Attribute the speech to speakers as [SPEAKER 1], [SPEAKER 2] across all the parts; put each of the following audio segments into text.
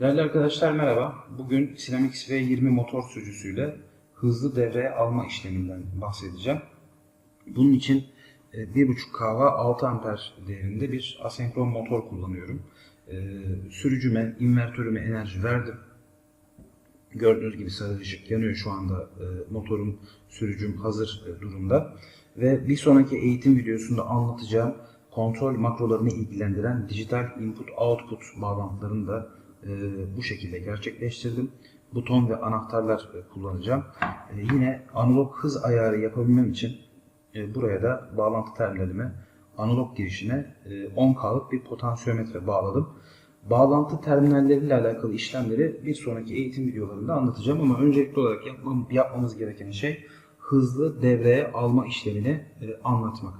[SPEAKER 1] Değerli arkadaşlar merhaba. Bugün Sinamix V20 motor sürücüsüyle hızlı devreye alma işleminden bahsedeceğim. Bunun için e, 1.5 kW 6 amper değerinde bir asenkron motor kullanıyorum. E, Sürücüme, invertörüme enerji verdim. Gördüğünüz gibi sarı ışık yanıyor şu anda e, motorum, sürücüm hazır e, durumda. Ve bir sonraki eğitim videosunda anlatacağım kontrol makrolarını ilgilendiren dijital input output bağlantılarını da e, bu şekilde gerçekleştirdim. Buton ve anahtarlar e, kullanacağım. E, yine analog hız ayarı yapabilmem için e, buraya da bağlantı terminalime analog girişine e, 10K'lık bir potansiyometre bağladım. Bağlantı terminalleriyle alakalı işlemleri bir sonraki eğitim videolarında anlatacağım ama öncelikli olarak yapmam, yapmamız gereken şey hızlı devreye alma işlemini e, anlatmak.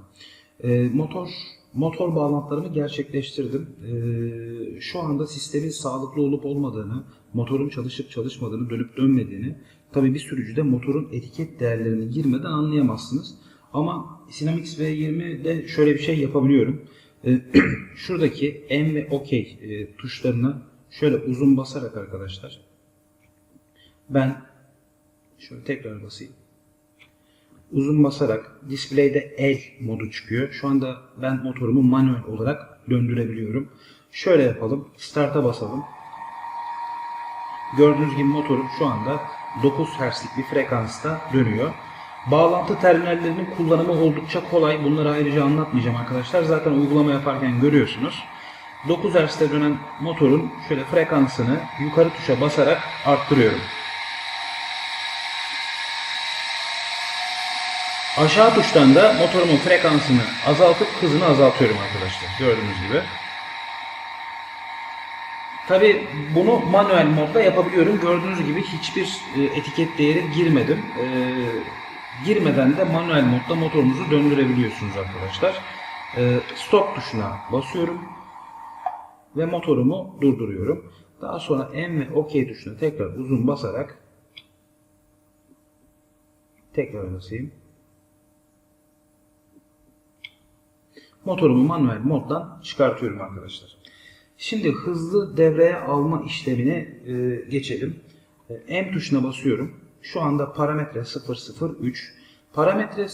[SPEAKER 1] E, motor motor bağlantılarımı gerçekleştirdim. E, şu anda sistemin sağlıklı olup olmadığını, motorun çalışıp çalışmadığını, dönüp dönmediğini tabii bir sürücüde motorun etiket değerlerini girmeden anlayamazsınız. Ama Sinamix V20'de şöyle bir şey yapabiliyorum. E, şuradaki M ve OK e, tuşlarını şöyle uzun basarak arkadaşlar ben şöyle tekrar basayım uzun basarak display'de el modu çıkıyor. Şu anda ben motorumu manuel olarak döndürebiliyorum. Şöyle yapalım. Start'a basalım. Gördüğünüz gibi motorum şu anda 9 Hz'lik bir frekansta dönüyor. Bağlantı terminallerinin kullanımı oldukça kolay. Bunları ayrıca anlatmayacağım arkadaşlar. Zaten uygulama yaparken görüyorsunuz. 9 Hz'de dönen motorun şöyle frekansını yukarı tuşa basarak arttırıyorum. Aşağı tuştan da motorumun frekansını azaltıp hızını azaltıyorum arkadaşlar. Gördüğünüz gibi. Tabi bunu manuel modda yapabiliyorum. Gördüğünüz gibi hiçbir e, etiket değeri girmedim. E, girmeden de manuel modda motorunuzu döndürebiliyorsunuz arkadaşlar. E, stop tuşuna basıyorum ve motorumu durduruyorum. Daha sonra M ve OK tuşuna tekrar uzun basarak tekrar basayım. Motorumu manuel moddan çıkartıyorum arkadaşlar. Şimdi hızlı devreye alma işlemine e, geçelim. E, M tuşuna basıyorum. Şu anda parametre 003. Parametre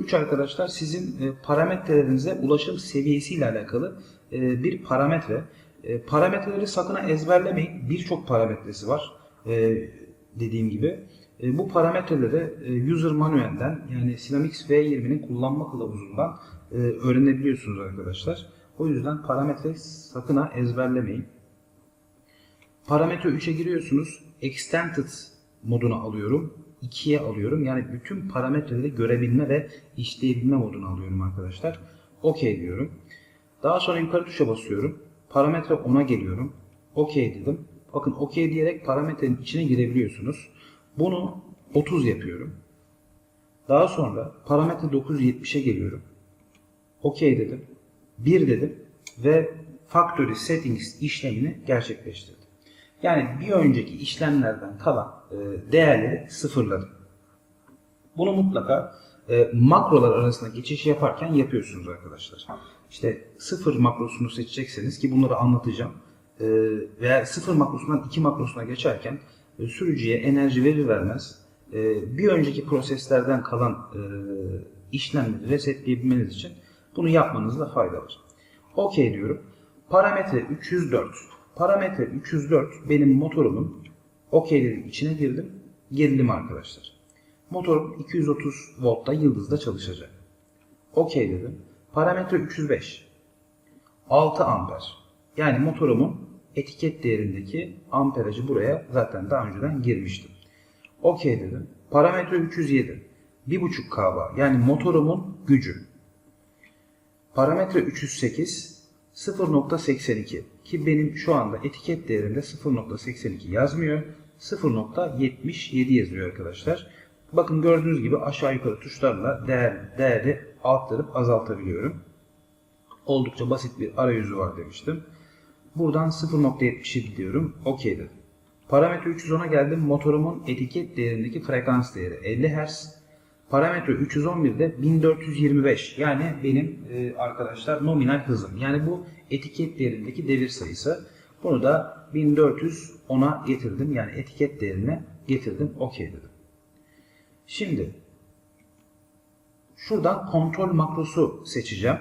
[SPEAKER 1] 003 arkadaşlar sizin e, parametrelerinize ulaşım seviyesiyle alakalı e, bir parametre. E, parametreleri sakın ezberlemeyin. Birçok parametresi var. E, dediğim gibi. E, bu parametreleri e, user manuelden yani Sinamix V20'nin kullanma kılavuzundan e, öğrenebiliyorsunuz arkadaşlar. O yüzden parametre sakın ha ezberlemeyin. Parametre 3'e giriyorsunuz. Extended modunu alıyorum. 2'ye alıyorum. Yani bütün parametreleri görebilme ve işleyebilme modunu alıyorum arkadaşlar. OK diyorum. Daha sonra yukarı tuşa basıyorum. Parametre 10'a geliyorum. OK dedim. Bakın OK diyerek parametrenin içine girebiliyorsunuz. Bunu 30 yapıyorum. Daha sonra parametre 970'e geliyorum. OK dedim. 1 dedim ve factory settings işlemini gerçekleştirdim. Yani bir önceki işlemlerden kalan e, değerleri sıfırladım. Bunu mutlaka e, makrolar arasında geçiş yaparken yapıyorsunuz arkadaşlar. İşte sıfır makrosunu seçecekseniz ki bunları anlatacağım. E, veya sıfır makrosundan iki makrosuna geçerken e, sürücüye enerji verir vermez bir önceki proseslerden kalan e, işlemleri resetleyebilmeniz için bunu yapmanızda fayda var. OK diyorum. Parametre 304. Parametre 304 benim motorumun OK dedim içine girdim. Gerilim arkadaşlar. Motorum 230 voltta yıldızda çalışacak. OK dedim. Parametre 305. 6 amper. Yani motorumun etiket değerindeki amperajı buraya zaten daha önceden girmiştim. OK dedim. Parametre 307. 1.5 kW yani motorumun gücü. Parametre 308 0.82 ki benim şu anda etiket değerinde 0.82 yazmıyor. 0.77 yazıyor arkadaşlar. Bakın gördüğünüz gibi aşağı yukarı tuşlarla değer, değeri arttırıp azaltabiliyorum. Oldukça basit bir arayüzü var demiştim. Buradan 0.77 diyorum. OK dedim. Parametre 310'a geldim. Motorumun etiket değerindeki frekans değeri 50 Hz. Parametre 311'de 1425 yani benim e, arkadaşlar nominal hızım. Yani bu etiket değerindeki devir sayısı. Bunu da 1410'a getirdim. Yani etiket değerine getirdim. OK dedim. Şimdi şuradan kontrol makrosu seçeceğim.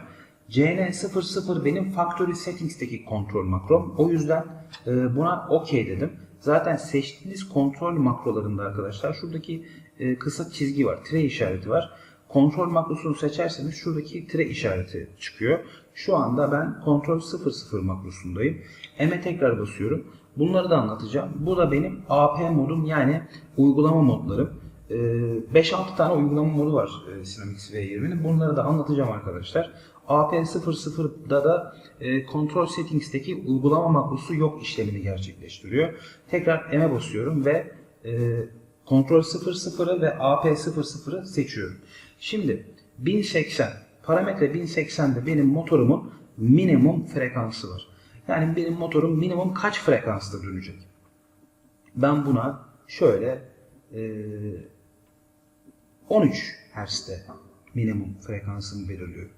[SPEAKER 1] CN00 benim factory settings'teki kontrol makrom. O yüzden e, buna OK dedim. Zaten seçtiğiniz kontrol makrolarında arkadaşlar şuradaki e, kısa çizgi var. Tire işareti var. Kontrol makrosunu seçerseniz şuradaki tire işareti çıkıyor. Şu anda ben kontrol 00 makrosundayım. M'e tekrar basıyorum. Bunları da anlatacağım. Bu da benim AP modum yani uygulama modlarım. Ee, 5-6 tane uygulama modu var e, Dynamics V20'nin. Bunları da anlatacağım arkadaşlar. AP00'da da e, Control Settings'teki uygulama makrosu yok işlemini gerçekleştiriyor. Tekrar M'e basıyorum ve e, Control 00'ı ve AP00'ı seçiyorum. Şimdi 1080 parametre 1080'de benim motorumun minimum frekansı var. Yani benim motorum minimum kaç frekansta dönecek? Ben buna şöyle e, 13 Hz'de minimum frekansını belirliyorum.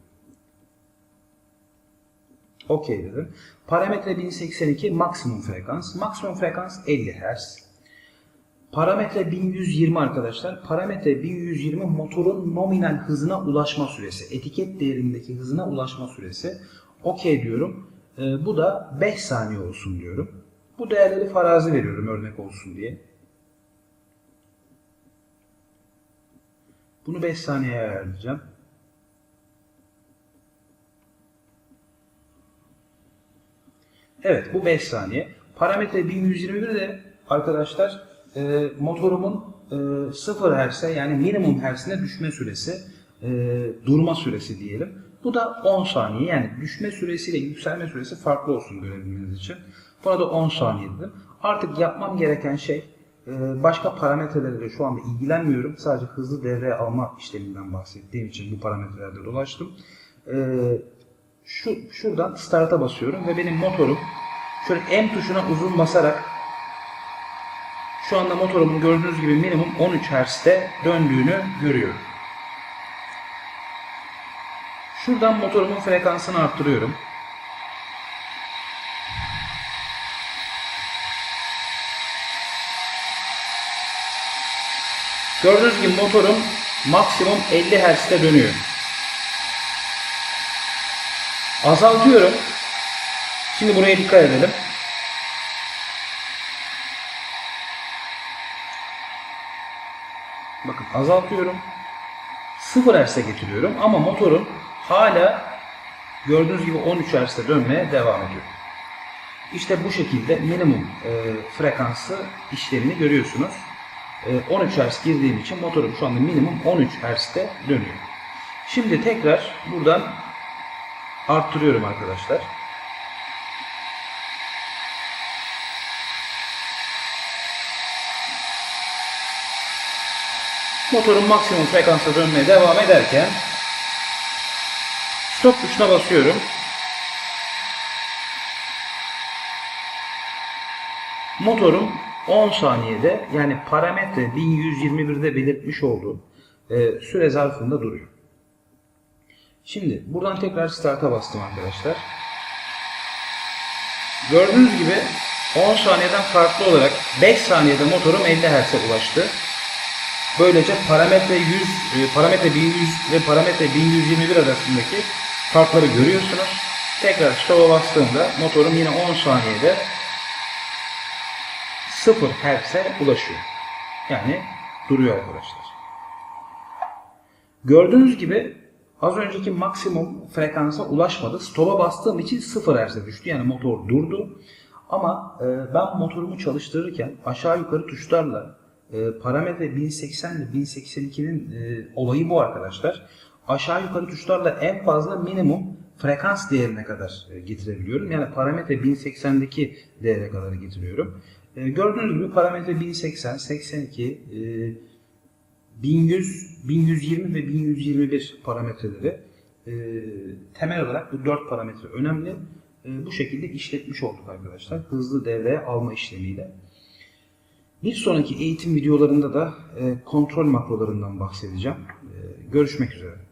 [SPEAKER 1] OK dedim. Parametre 1082 maksimum frekans. Maksimum frekans 50 Hz. Parametre 1120 arkadaşlar. Parametre 1120 motorun nominal hızına ulaşma süresi. Etiket değerindeki hızına ulaşma süresi. OK diyorum. Ee, bu da 5 saniye olsun diyorum. Bu değerleri farazi veriyorum örnek olsun diye. Bunu 5 saniyeye ayarlayacağım. Evet bu 5 saniye. Parametre 1121 de arkadaşlar e, motorumun e, 0 Hz'e yani minimum Hz'ine düşme süresi, e, durma süresi diyelim. Bu da 10 saniye yani düşme süresiyle yükselme süresi farklı olsun görebilmeniz için. Buna da 10 saniye dedim. Artık yapmam gereken şey e, başka parametrelerle şu anda ilgilenmiyorum. Sadece hızlı devreye alma işleminden bahsettiğim için bu parametrelerde dolaştım. Şu şuradan start'a basıyorum ve benim motorum şöyle M tuşuna uzun basarak şu anda motorumun gördüğünüz gibi minimum 13 Hz'de döndüğünü görüyorum. Şuradan motorumun frekansını arttırıyorum. Gördüğünüz gibi motorum maksimum 50 Hz'de dönüyor. Azaltıyorum. Şimdi buraya dikkat edelim. Bakın azaltıyorum. 0 Hz'e getiriyorum ama motorum hala gördüğünüz gibi 13 Hz'de dönmeye devam ediyor. İşte bu şekilde minimum e, frekansı işlemini görüyorsunuz. E, 13 Hz girdiğim için motorum şu anda minimum 13 Hz'de dönüyor. Şimdi tekrar buradan arttırıyorum arkadaşlar. Motorun maksimum frekansa dönmeye devam ederken stop tuşuna basıyorum. Motorum 10 saniyede yani parametre 1121'de belirtmiş olduğum e, süre zarfında duruyor. Şimdi buradan tekrar start'a bastım arkadaşlar. Gördüğünüz gibi 10 saniyeden farklı olarak 5 saniyede motorum 50 Hz'e ulaştı. Böylece parametre 100, e, parametre 1100 ve parametre 1121 arasındaki farkları görüyorsunuz. Tekrar stop'a bastığımda motorum yine 10 saniyede 0 Hz'e ulaşıyor. Yani duruyor arkadaşlar. Gördüğünüz gibi az önceki maksimum frekansa ulaşmadı. Stop'a bastığım için 0 Hz'e düştü. Yani motor durdu. Ama e, ben motorumu çalıştırırken aşağı yukarı tuşlarla e, parametre 1080 ile 1082'nin e, olayı bu arkadaşlar. Aşağı yukarı tuşlarla en fazla minimum frekans değerine kadar e, getirebiliyorum. Yani parametre 1080'deki değere kadar getiriyorum. E, gördüğünüz gibi parametre 1080, 82, e, 1100, 1120 ve 1121 parametreleri e, temel olarak bu 4 parametre önemli. E, bu şekilde işletmiş olduk arkadaşlar. Hızlı devreye alma işlemiyle. Bir sonraki eğitim videolarında da e, kontrol makrolarından bahsedeceğim. E, görüşmek üzere.